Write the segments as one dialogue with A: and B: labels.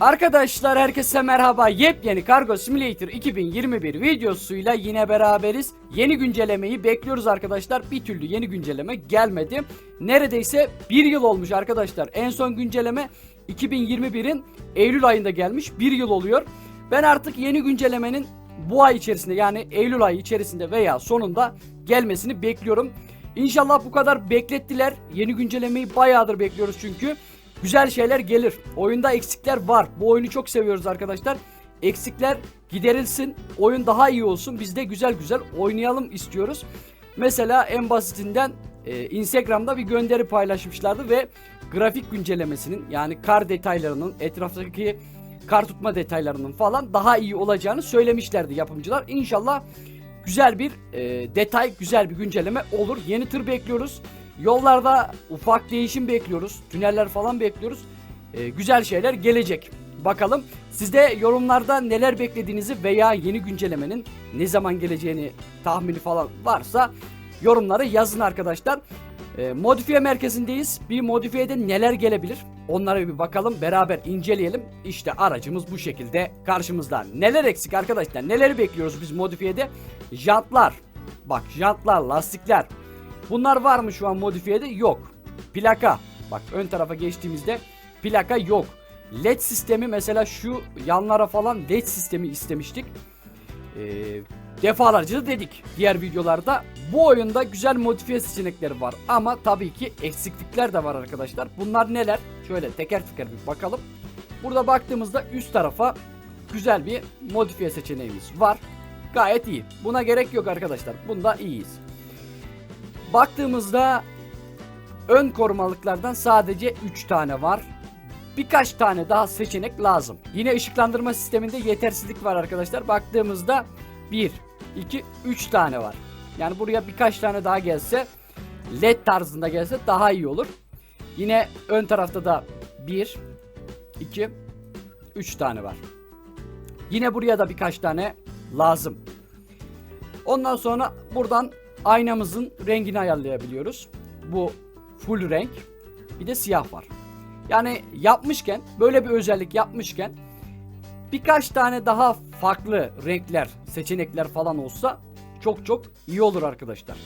A: Arkadaşlar herkese merhaba. Yepyeni Cargo Simulator 2021 videosuyla yine beraberiz. Yeni güncellemeyi bekliyoruz arkadaşlar. Bir türlü yeni güncelleme gelmedi. Neredeyse bir yıl olmuş arkadaşlar. En son güncelleme 2021'in Eylül ayında gelmiş. Bir yıl oluyor. Ben artık yeni güncellemenin bu ay içerisinde yani Eylül ayı içerisinde veya sonunda gelmesini bekliyorum. İnşallah bu kadar beklettiler. Yeni güncellemeyi bayağıdır bekliyoruz çünkü. Güzel şeyler gelir. Oyunda eksikler var. Bu oyunu çok seviyoruz arkadaşlar. Eksikler giderilsin. Oyun daha iyi olsun. Biz de güzel güzel oynayalım istiyoruz. Mesela en basitinden e, Instagram'da bir gönderi paylaşmışlardı ve grafik güncellemesinin yani kar detaylarının etraftaki kar tutma detaylarının falan daha iyi olacağını söylemişlerdi yapımcılar. İnşallah güzel bir e, detay, güzel bir güncelleme olur. Yeni tır bekliyoruz. Yollarda ufak değişim bekliyoruz. Tüneller falan bekliyoruz. E, güzel şeyler gelecek. Bakalım siz de yorumlarda neler beklediğinizi veya yeni güncellemenin ne zaman geleceğini tahmini falan varsa yorumlara yazın arkadaşlar. E, modifiye merkezindeyiz. Bir modifiyede neler gelebilir? Onlara bir bakalım beraber inceleyelim. İşte aracımız bu şekilde karşımızda. Neler eksik arkadaşlar? Neleri bekliyoruz biz modifiyede? Jantlar. Bak jantlar, lastikler. Bunlar var mı şu an modifiyede? Yok. Plaka. Bak ön tarafa geçtiğimizde plaka yok. LED sistemi mesela şu yanlara falan LED sistemi istemiştik. Ee, defalarca da dedik diğer videolarda. Bu oyunda güzel modifiye seçenekleri var ama tabii ki eksiklikler de var arkadaşlar. Bunlar neler? Şöyle teker teker bir bakalım. Burada baktığımızda üst tarafa güzel bir modifiye seçeneğimiz var. Gayet iyi. Buna gerek yok arkadaşlar. Bunda iyiyiz. Baktığımızda ön korumalıklardan sadece 3 tane var. Birkaç tane daha seçenek lazım. Yine ışıklandırma sisteminde yetersizlik var arkadaşlar. Baktığımızda 1, 2, 3 tane var. Yani buraya birkaç tane daha gelse LED tarzında gelse daha iyi olur. Yine ön tarafta da 1, 2, 3 tane var. Yine buraya da birkaç tane lazım. Ondan sonra buradan aynamızın rengini ayarlayabiliyoruz. Bu full renk. Bir de siyah var. Yani yapmışken böyle bir özellik yapmışken birkaç tane daha farklı renkler, seçenekler falan olsa çok çok iyi olur arkadaşlar.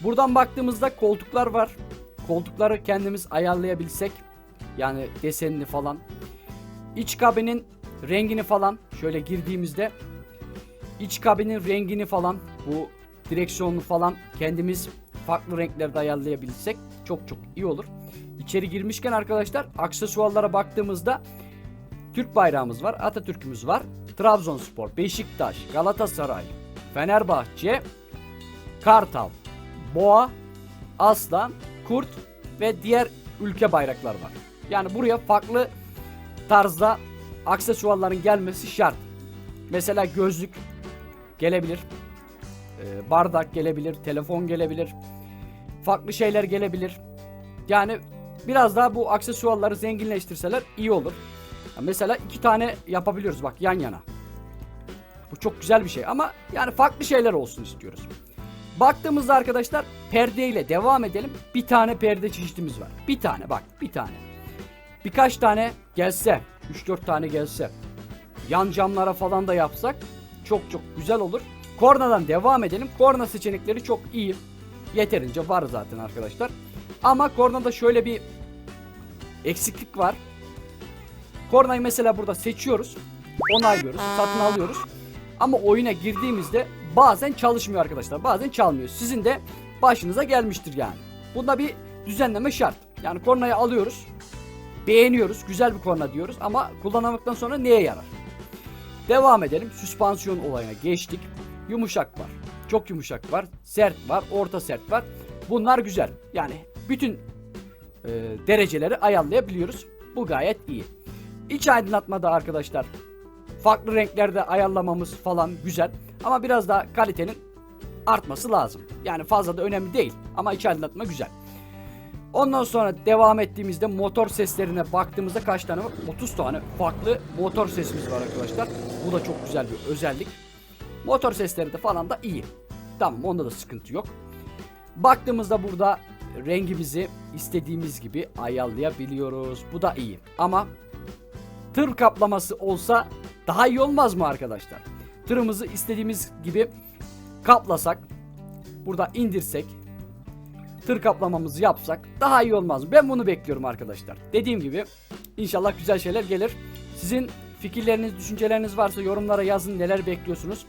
A: Buradan baktığımızda koltuklar var. Koltukları kendimiz ayarlayabilsek yani desenini falan. İç kabinin rengini falan şöyle girdiğimizde iç kabinin rengini falan bu direksiyonunu falan kendimiz farklı renklerde ayarlayabilsek çok çok iyi olur. İçeri girmişken arkadaşlar aksesuarlara baktığımızda Türk bayrağımız var, Atatürk'ümüz var, Trabzonspor, Beşiktaş, Galatasaray, Fenerbahçe, Kartal, Boğa, Aslan, Kurt ve diğer ülke bayraklar var. Yani buraya farklı tarzda aksesuarların gelmesi şart. Mesela gözlük gelebilir. Ee, bardak gelebilir, telefon gelebilir. Farklı şeyler gelebilir. Yani biraz daha bu aksesuarları zenginleştirseler iyi olur. Ya mesela iki tane yapabiliyoruz bak yan yana. Bu çok güzel bir şey ama yani farklı şeyler olsun istiyoruz. Baktığımızda arkadaşlar perdeyle devam edelim. Bir tane perde çeşitimiz var. Bir tane bak bir tane. Birkaç tane gelse, 3-4 tane gelse, yan camlara falan da yapsak çok çok güzel olur. Kornadan devam edelim. Korna seçenekleri çok iyi. Yeterince var zaten arkadaşlar. Ama kornada şöyle bir eksiklik var. Kornayı mesela burada seçiyoruz. Onaylıyoruz. Satın alıyoruz. Ama oyuna girdiğimizde bazen çalışmıyor arkadaşlar. Bazen çalmıyor. Sizin de başınıza gelmiştir yani. Bunda bir düzenleme şart. Yani kornayı alıyoruz. Beğeniyoruz. Güzel bir korna diyoruz. Ama kullanamadıktan sonra neye yarar? Devam edelim. Süspansiyon olayına geçtik. Yumuşak var. Çok yumuşak var. Sert var. Orta sert var. Bunlar güzel. Yani bütün e, dereceleri ayarlayabiliyoruz. Bu gayet iyi. İç aydınlatmada arkadaşlar farklı renklerde ayarlamamız falan güzel. Ama biraz daha kalitenin artması lazım. Yani fazla da önemli değil. Ama iç aydınlatma güzel. Ondan sonra devam ettiğimizde motor seslerine baktığımızda kaç tane var? 30 tane farklı motor sesimiz var arkadaşlar. Bu da çok güzel bir özellik. Motor sesleri de falan da iyi. Tamam onda da sıkıntı yok. Baktığımızda burada rengimizi istediğimiz gibi ayarlayabiliyoruz. Bu da iyi. Ama tır kaplaması olsa daha iyi olmaz mı arkadaşlar? Tırımızı istediğimiz gibi kaplasak, burada indirsek, tır kaplamamızı yapsak daha iyi olmaz mı? Ben bunu bekliyorum arkadaşlar. Dediğim gibi inşallah güzel şeyler gelir. Sizin fikirleriniz, düşünceleriniz varsa yorumlara yazın neler bekliyorsunuz.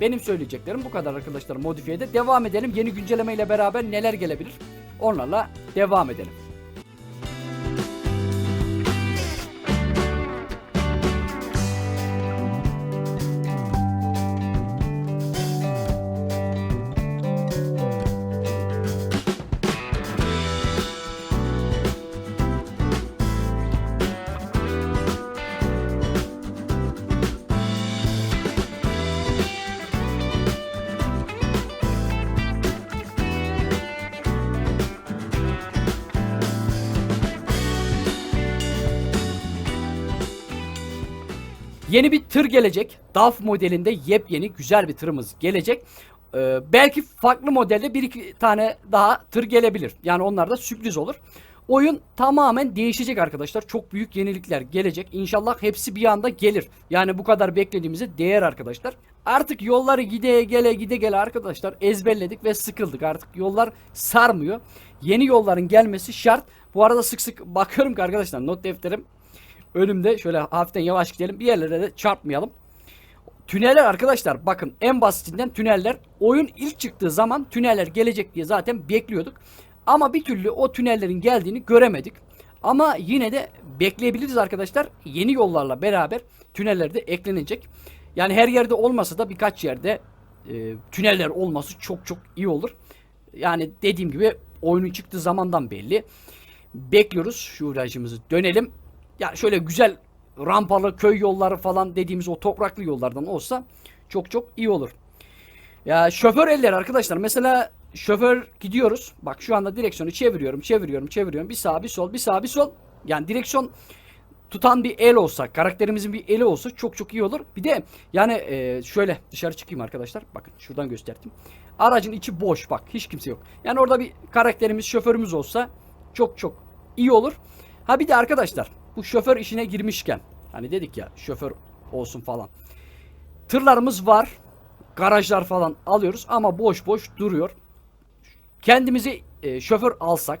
A: Benim söyleyeceklerim bu kadar arkadaşlar modifiyede. Devam edelim. Yeni güncelleme ile beraber neler gelebilir? Onlarla devam edelim. Yeni bir tır gelecek. DAF modelinde yepyeni güzel bir tırımız gelecek. Ee, belki farklı modelde bir iki tane daha tır gelebilir. Yani onlar da sürpriz olur. Oyun tamamen değişecek arkadaşlar. Çok büyük yenilikler gelecek. İnşallah hepsi bir anda gelir. Yani bu kadar beklediğimize değer arkadaşlar. Artık yolları gide gele gide gele arkadaşlar ezberledik ve sıkıldık. Artık yollar sarmıyor. Yeni yolların gelmesi şart. Bu arada sık sık bakıyorum ki arkadaşlar not defterim önümde. Şöyle hafiften yavaş gidelim. Bir yerlere de çarpmayalım. Tüneller arkadaşlar bakın en basitinden tüneller. Oyun ilk çıktığı zaman tüneller gelecek diye zaten bekliyorduk. Ama bir türlü o tünellerin geldiğini göremedik. Ama yine de bekleyebiliriz arkadaşlar. Yeni yollarla beraber tüneller de eklenecek. Yani her yerde olmasa da birkaç yerde e, tüneller olması çok çok iyi olur. Yani dediğim gibi oyunun çıktığı zamandan belli. Bekliyoruz. Şu virajımızı dönelim. Ya şöyle güzel rampalı köy yolları falan dediğimiz o topraklı yollardan olsa çok çok iyi olur. Ya şoför eller arkadaşlar. Mesela şoför gidiyoruz. Bak şu anda direksiyonu çeviriyorum, çeviriyorum, çeviriyorum. Bir sağ, bir sol, bir sağ, bir sol. Yani direksiyon tutan bir el olsa, karakterimizin bir eli olsa çok çok iyi olur. Bir de yani e, şöyle dışarı çıkayım arkadaşlar. Bakın şuradan gösterdim. Aracın içi boş bak. Hiç kimse yok. Yani orada bir karakterimiz, şoförümüz olsa çok çok iyi olur. Ha bir de arkadaşlar bu şoför işine girmişken hani dedik ya şoför olsun falan. Tırlarımız var. Garajlar falan alıyoruz ama boş boş duruyor. Kendimizi e, şoför alsak,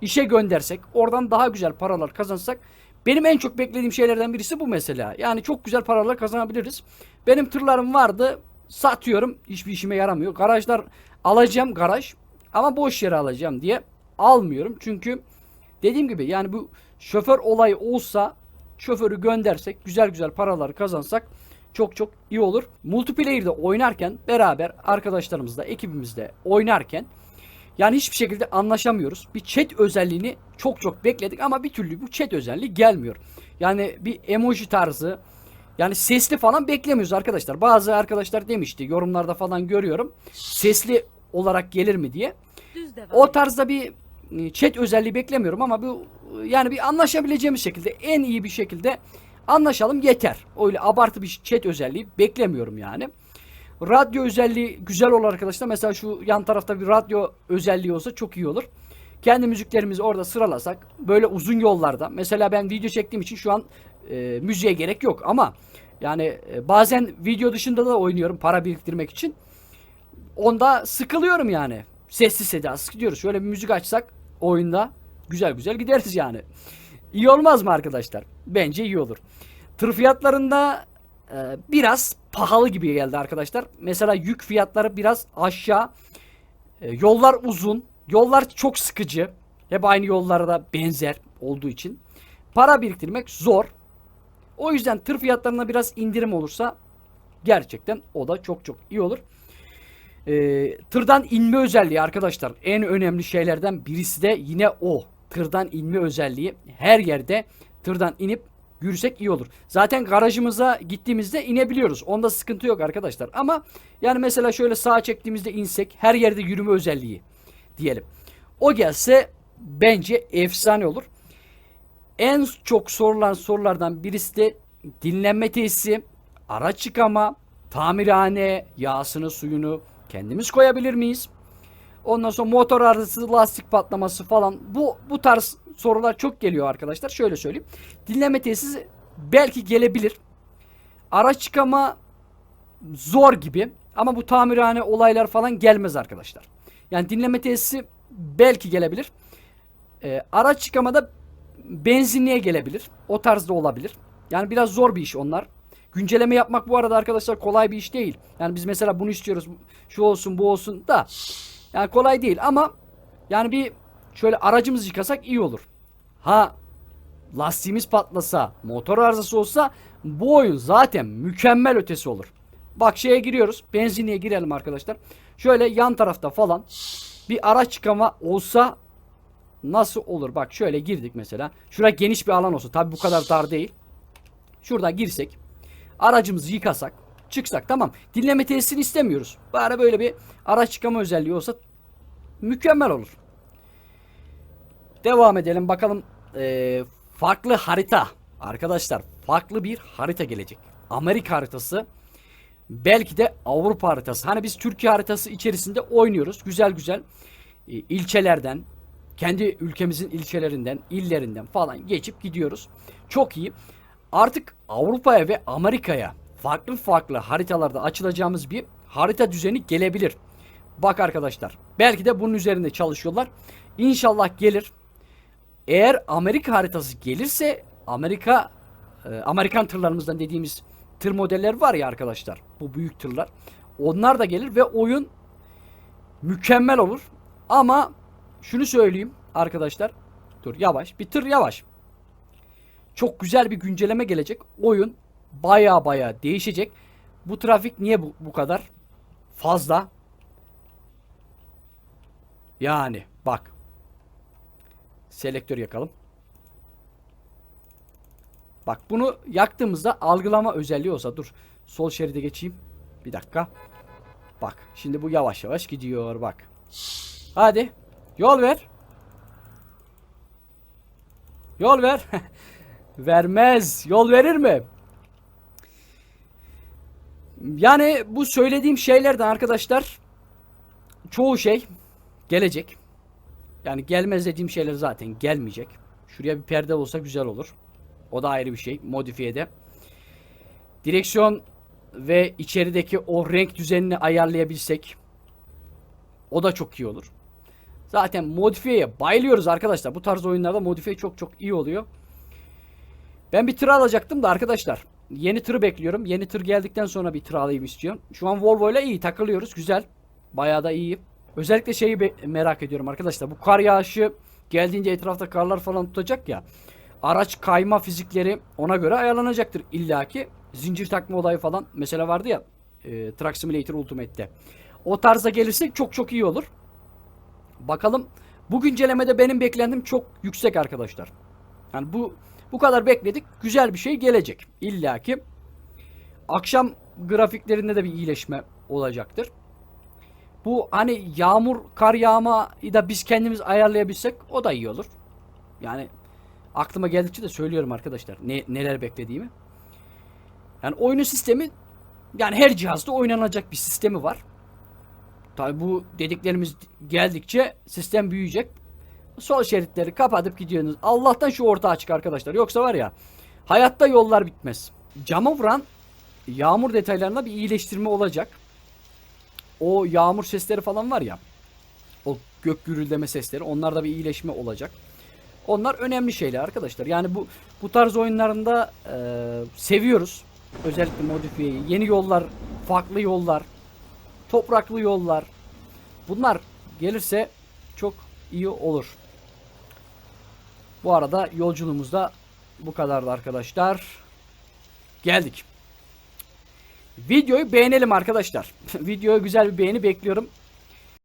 A: işe göndersek, oradan daha güzel paralar kazansak benim en çok beklediğim şeylerden birisi bu mesela. Yani çok güzel paralar kazanabiliriz. Benim tırlarım vardı. Satıyorum. Hiçbir işime yaramıyor. Garajlar alacağım garaj ama boş yere alacağım diye almıyorum. Çünkü dediğim gibi yani bu şoför olayı olsa şoförü göndersek güzel güzel paralar kazansak çok çok iyi olur. Multiplayer'de oynarken beraber arkadaşlarımızla ekibimizle oynarken yani hiçbir şekilde anlaşamıyoruz. Bir chat özelliğini çok çok bekledik ama bir türlü bu chat özelliği gelmiyor. Yani bir emoji tarzı yani sesli falan beklemiyoruz arkadaşlar. Bazı arkadaşlar demişti yorumlarda falan görüyorum. Sesli olarak gelir mi diye. O tarzda bir e, chat özelliği beklemiyorum ama bu yani bir anlaşabileceğimiz şekilde en iyi bir şekilde anlaşalım yeter. Öyle abartı bir chat özelliği beklemiyorum yani. Radyo özelliği güzel olur arkadaşlar. Mesela şu yan tarafta bir radyo özelliği olsa çok iyi olur. Kendi müziklerimizi orada sıralasak böyle uzun yollarda mesela ben video çektiğim için şu an e, müziğe gerek yok ama yani e, bazen video dışında da oynuyorum para biriktirmek için. Onda sıkılıyorum yani. Sessiz sedasız gidiyoruz. Şöyle bir müzik açsak oyunda güzel güzel gideriz yani. İyi olmaz mı arkadaşlar? Bence iyi olur. Tır fiyatlarında e, biraz pahalı gibi geldi arkadaşlar. Mesela yük fiyatları biraz aşağı. E, yollar uzun. Yollar çok sıkıcı. Hep aynı yollara benzer olduğu için. Para biriktirmek zor. O yüzden tır fiyatlarına biraz indirim olursa gerçekten o da çok çok iyi olur. E, tırdan inme özelliği arkadaşlar en önemli şeylerden birisi de yine o. Tırdan inme özelliği her yerde tırdan inip yürüsek iyi olur. Zaten garajımıza gittiğimizde inebiliyoruz. Onda sıkıntı yok arkadaşlar. Ama yani mesela şöyle sağa çektiğimizde insek her yerde yürüme özelliği diyelim. O gelse bence efsane olur. En çok sorulan sorulardan birisi de dinlenme tesisi, araç yıkama, tamirhane, yağsını suyunu kendimiz koyabilir miyiz? Ondan sonra motor arızası, lastik patlaması falan bu bu tarz sorular çok geliyor arkadaşlar. Şöyle söyleyeyim. Dinleme tesisi belki gelebilir. Araç çıkama zor gibi ama bu tamirhane olaylar falan gelmez arkadaşlar. Yani dinleme tesisi belki gelebilir. Ee, araç çıkamada benzinliğe gelebilir. O tarzda olabilir. Yani biraz zor bir iş onlar. Güncelleme yapmak bu arada arkadaşlar kolay bir iş değil. Yani biz mesela bunu istiyoruz. Şu olsun bu olsun da. Yani kolay değil ama yani bir şöyle aracımızı yıkasak iyi olur. Ha lastiğimiz patlasa, motor arızası olsa bu oyun zaten mükemmel ötesi olur. Bak şeye giriyoruz. Benzinliğe girelim arkadaşlar. Şöyle yan tarafta falan bir araç çıkama olsa nasıl olur? Bak şöyle girdik mesela. Şuraya geniş bir alan olsa. Tabi bu kadar dar değil. Şuradan girsek. Aracımızı yıkasak. Çıksak tamam. Dinleme tesisini istemiyoruz. Bari böyle bir araç çıkama özelliği olsa mükemmel olur. Devam edelim bakalım. Ee, farklı harita. Arkadaşlar farklı bir harita gelecek. Amerika haritası. Belki de Avrupa haritası. Hani biz Türkiye haritası içerisinde oynuyoruz. Güzel güzel e, ilçelerden, kendi ülkemizin ilçelerinden, illerinden falan geçip gidiyoruz. Çok iyi. Artık Avrupa'ya ve Amerika'ya farklı farklı haritalarda açılacağımız bir harita düzeni gelebilir. Bak arkadaşlar, belki de bunun üzerinde çalışıyorlar. İnşallah gelir. Eğer Amerika haritası gelirse Amerika e, Amerikan tırlarımızdan dediğimiz tır modeller var ya arkadaşlar. Bu büyük tırlar. Onlar da gelir ve oyun mükemmel olur. Ama şunu söyleyeyim arkadaşlar. Dur yavaş. Bir tır yavaş. Çok güzel bir güncelleme gelecek. Oyun baya baya değişecek. Bu trafik niye bu, bu kadar fazla? Yani bak. Selektör yakalım. Bak bunu yaktığımızda algılama özelliği olsa dur. Sol şeride geçeyim. Bir dakika. Bak şimdi bu yavaş yavaş gidiyor bak. Hadi yol ver. Yol ver. Vermez. Yol verir mi? Yani bu söylediğim şeylerden arkadaşlar çoğu şey gelecek. Yani gelmez dediğim şeyler zaten gelmeyecek. Şuraya bir perde olsa güzel olur. O da ayrı bir şey. Modifiyede. Direksiyon ve içerideki o renk düzenini ayarlayabilsek o da çok iyi olur. Zaten modifiyeye bayılıyoruz arkadaşlar. Bu tarz oyunlarda modifiye çok çok iyi oluyor. Ben bir tır alacaktım da arkadaşlar. Yeni tırı bekliyorum. Yeni tır geldikten sonra bir tır alayım istiyorum. Şu an Volvo ile iyi takılıyoruz. Güzel. Bayağı da iyi. Özellikle şeyi merak ediyorum arkadaşlar. Bu kar yağışı geldiğince etrafta karlar falan tutacak ya. Araç kayma fizikleri ona göre ayarlanacaktır illaki. Zincir takma olayı falan mesela vardı ya e, Truck Simulator Ultimate'te. O tarza gelirse çok çok iyi olur. Bakalım bu güncellemede benim beklentim çok yüksek arkadaşlar. Yani bu bu kadar bekledik. Güzel bir şey gelecek. İlla ki akşam grafiklerinde de bir iyileşme olacaktır. Bu hani yağmur, kar yağmayı da biz kendimiz ayarlayabilsek o da iyi olur. Yani aklıma geldikçe de söylüyorum arkadaşlar ne, neler beklediğimi. Yani oyunun sistemi yani her cihazda oynanacak bir sistemi var. Tabi bu dediklerimiz geldikçe sistem büyüyecek. Sol şeritleri kapatıp gidiyorsunuz. Allah'tan şu orta açık arkadaşlar. Yoksa var ya hayatta yollar bitmez. Cama vuran yağmur detaylarında bir iyileştirme olacak. O yağmur sesleri falan var ya. O gök gürüldeme sesleri. Onlarda bir iyileşme olacak. Onlar önemli şeyler arkadaşlar. Yani bu bu tarz oyunlarında e, seviyoruz. Özellikle modifiyeyi. Yeni yollar, farklı yollar, topraklı yollar. Bunlar gelirse çok iyi olur. Bu arada yolculuğumuz da bu kadardı arkadaşlar. Geldik. Videoyu beğenelim arkadaşlar. Videoya güzel bir beğeni bekliyorum.